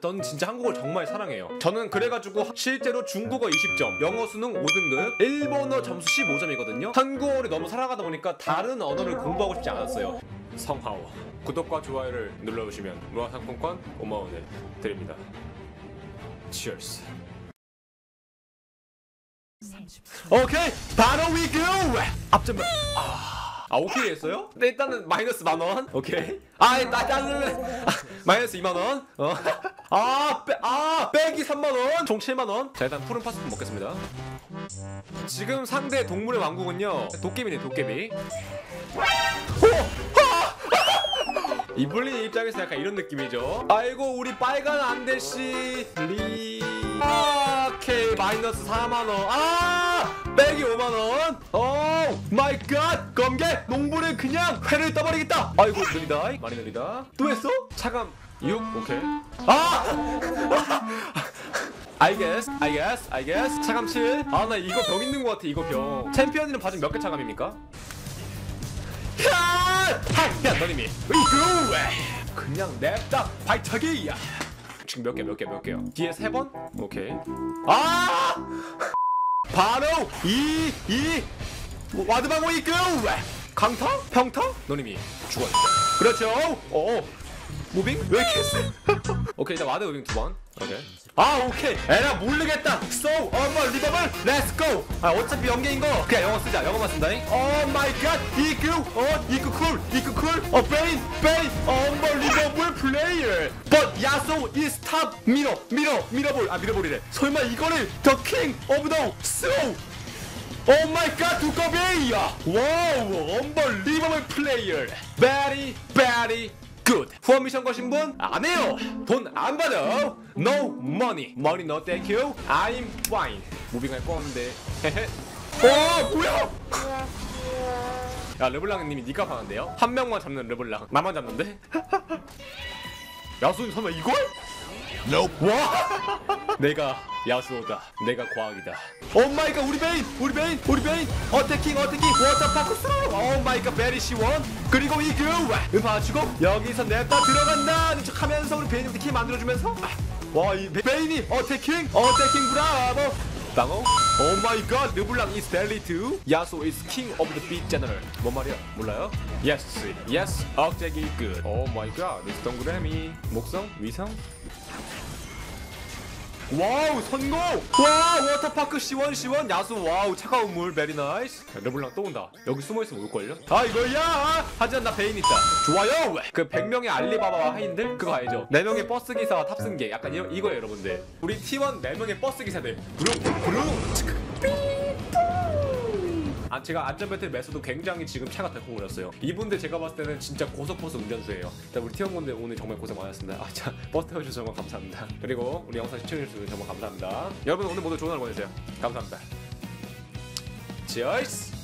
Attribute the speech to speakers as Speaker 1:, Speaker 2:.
Speaker 1: 전 진짜 한국을 정말 사랑해요. 저는 그래가지고 실제로 중국어 20점, 영어 수능 5등급, 일본어 점수 15점이거든요. 한국어를 너무 사랑하다 보니까 다른 언어를 공부하고 싶지 않았어요. 성하오 구독과 좋아요를 눌러주시면 무한상품권 5만 원을 드립니다. Cheers. 오케이 바로 위고 앞점 아, 아 오케이 했어요? 네 일단은 마이너스 만원. 오케이. 아 일단은 아, 마이너스 2만원. 어 아 빼, 아, 빼기 3만원. 총 7만원. 자 일단 푸른 파스타 먹겠습니다. 지금 상대 동물의 왕국은요. 도깨비네 도깨비. 이블린 입장에서 약간 이런 느낌이죠. 아이고 우리 빨간 안대씨. 리. 아, 오케이 마이너스 4만 원. 아 빼기 5만 원. 오 마이 갓 검게 농부는 그냥 회를 떠버리겠다. 아이고 느리다 많이 느리다. 또 했어? 차감 6 오케이. 아. I guess, I guess. 차감 7. 아, 나 이거 병 있는 것 같아, 이거 병. 챔피언이는 봐주면 몇개 차감입니까? 야! 야, 너님이. 왜? 그냥 냅다 발차기야. 지금 몇 개, 몇 개, 몇 개요? 뒤에 세 번? 오케이. 아! 바로 이, 이, 와드방어 이거 왜? 강타? 평타? 너님이 죽었어. 그렇죠. 오. 무빙? 왜 세? 오케이, 일단 와드 무빙 두 번. 오케이. 아, 오케이. 에라 모르겠다. So unbelievable. Let's go. 아, 어차피 연계인 거 그냥 영어 쓰자. 영어만 쓴다잉. Oh my god. 이그 어, 이그 쿨. 이그 쿨. 어, 베인, 베인. Unbelievable player. But Yasuo is top. 밀어, 밀어, 밀어볼. 아, 밀어볼이래. 설마 이거를 The King of the Slow. 오 마이 갓 두꺼비 야 와우 언벌리버블 플레이어 베리 베리 굿 후원 미션 거신 분? 안 해요. 돈 안 받아. No money. Money no thank you. I'm fine. 무빙할 뻔한데 헤헤 어 뭐야? 야 르블랑님이 니가 하는데요? 한 명만 잡는 르블랑. 나만 잡는데? 야수님 설마 이걸? 와 내가 야수오다. 내가 과학이다. 오 마이 갓 우리 베인 우리 베인 우리 베인. 어태킹 어태킹 워터파크 스로 오 마이 갓 베리 시원. 그리고 이그 음파치고 여기서 냅다 들어간다. 척하면서 우리 베인한테 키 만들어주면서. 와이 베인이 어태킹 어태킹 브라보. 방어? 오 마이 갓 르블랑 is belly 야수 is king of the 뭔 말이야? 몰라요? yes yes 억제기 good. 오마이 갓 미스 동그라미 목성? 위성 와우 성공! 와 워터파크 시원 시원. 야수 와우 차가운 물 베리 나이스 르블랑 또 온다. 여기 숨어있으면 올걸요? 아 이거야! 하지만 나 베인 있다. 좋아요! 그 100명의 알리바바와 하인들? 그거 알죠? 4명의 버스기사와 탑승객. 약간 이, 이거예요 여러분들. 우리 T1 4명의 버스기사들. 부릉 부릉 아, 제가 안전벨트를 맸어도 굉장히 지금 차가 덜컹 거렸어요. 이분들 제가 봤을 때는 진짜 고속버스 운전수예요. 일단 우리 티원분들 오늘 정말 고생 많았습니다. 아, 자, 버스 태워주셔서 정말 감사합니다. 그리고 우리 영상 시청해주셔서 정말 감사합니다. 여러분 오늘 모두 좋은 하루 보내세요. 감사합니다. 치얼스!